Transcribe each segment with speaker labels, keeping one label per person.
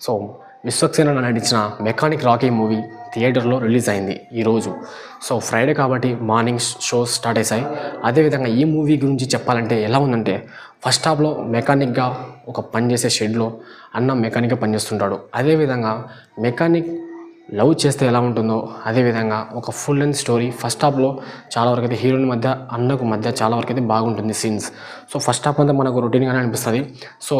Speaker 1: So Vishwaksen నటించిన mechanic Rocky movie థియేటర్లో release అయింది ఈరోజు సో ఫ్రైడే కాబట్టి మార్నింగ్ షోస్ స్టార్ట్ అయ్యాయి అదేవిధంగా ఈ మూవీ గురించి చెప్పాలంటే ఎలా ఉందంటే ఫస్ట్ హాఫ్లో మెకానిక్గా ఒక పనిచేసే షెడ్లో అన్న మెకానిక్గా పనిచేస్తుంటాడు. అదేవిధంగా మెకానిక్ లవ్ చేస్తే ఎలా ఉంటుందో అదేవిధంగా ఒక ఫుల్ లెంత్ స్టోరీ ఫస్ట్ హాఫ్లో చాలా వరకు అయితే హీరోయిన్ మధ్య అన్నకు మధ్య చాలా వరకు అయితే బాగుంటుంది సీన్స్. సో ఫస్ట్ హాఫ్ అంతా మనకు రొటీన్గానే అనిపిస్తుంది. సో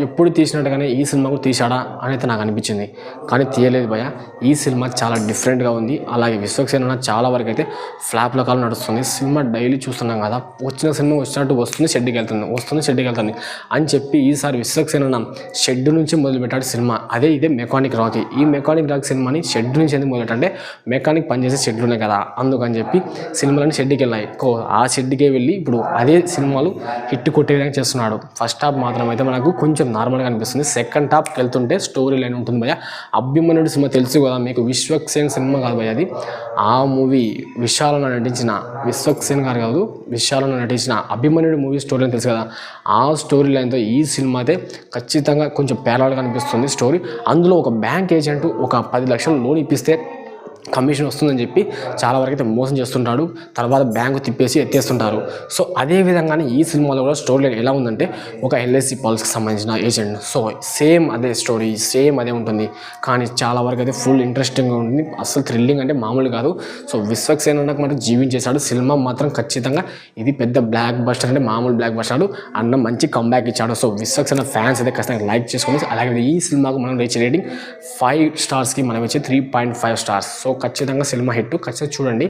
Speaker 1: ఎప్పుడు తీసినట్టుగానే ఈ సినిమా కూడా తీసాడా అని అయితే నాకు అనిపించింది. కానీ తీయలేదు భయ ఈ సినిమా చాలా డిఫరెంట్గా ఉంది. అలాగే విశ్వక్సేన చాలా వరకు అయితే ఫ్లాప్ల కాలం నడుస్తుంది. సినిమా డైలీ చూస్తున్నాం కదా. వచ్చిన సినిమా వచ్చినట్టు వస్తుంది షెడ్కి వెళ్తుంది వస్తుంది షెడ్కి వెళ్తుంది అని చెప్పి ఈసారి విశ్వక్సేన షెడ్ నుంచి మొదలుపెట్టాడు సినిమా. అదే ఇదే మెకానిక్ రాకీ ఈ మెకానిక్ రాక్ సినిమాని షెడ్ నుంచి ఎందుకు మొదలెట్టంటే మెకానిక్ పనిచేసే షెడ్లు ఉన్నాయి కదా. అందుకని చెప్పి సినిమాలని షెడ్కి వెళ్ళాయి కో ఆ షెడ్కే వెళ్ళి ఇప్పుడు అదే సినిమాలు హిట్ కొట్టే విధంగా చేస్తున్నాడు. ఫస్ట్ హాఫ్ మాత్రం అయితే మనకు కొంచెం నార్మల్గా అనిపిస్తుంది. సెకండ్ టాప్కి వెళ్తుంటే స్టోరీ లైన్ ఉంటుంది భయ అభిమన్యుడు సినిమా తెలుసు కదా మీకు విశ్వక్సేన్ సినిమా కాదు భయ అది. ఆ మూవీ విశాలను నటించిన విశ్వక్సేన్ గారు కాదు విశాలను నటించిన అభిమన్యుడు మూవీ స్టోరీ లైన్ తెలుసు కదా. ఆ స్టోరీ లైన్తో ఈ సినిమా అయితే ఖచ్చితంగా కొంచెం పేరాలుగా అనిపిస్తుంది స్టోరీ అందులో ఒక బ్యాంక్ ఏజెంట్ ఒక పది లక్షలు లోన్ ఇప్పిస్తే కమిషన్ వస్తుందని చెప్పి చాలా వరకు అయితే మోసం చేస్తుంటాడు. తర్వాత బ్యాంకు తిప్పేసి ఎత్తేస్తుంటారు. సో అదే విధంగానే ఈ సినిమాలో కూడా స్టోరీ లైన్ ఎలా ఉందంటే ఒక ఎల్ఐసి పాలసీకి సంబంధించిన ఏజెంట్ సో సేమ్ అదే స్టోరీ సేమ్ అదే ఉంటుంది. కానీ చాలా వరకు అయితే ఫుల్ ఇంట్రెస్టింగ్గా ఉంటుంది. అసలు థ్రిల్లింగ్ అంటే మామూలు కాదు. సో విశ్వక్సేన అన్నకు మాత్రం జీవించేశాడు. సినిమా మాత్రం ఖచ్చితంగా ఇది పెద్ద బ్లాక్ బస్టర్ అంటే మామూలు బ్లాక్ బస్టర్ అన్న మంచి కంబ్యాక్ ఇచ్చాడు. సో విశ్వక్సేన ఫ్యాన్స్ అయితే ఖచ్చితంగా లైక్ చేసుకొని అలాగే ఈ సినిమాకు మనం రీచ్ రేటింగ్ ఫైవ్ స్టార్స్కి మనం ఇచ్చే three point five stars so ఖచ్చితంగా సినిమా హిట్. ఖచ్చితంగా చూడండి.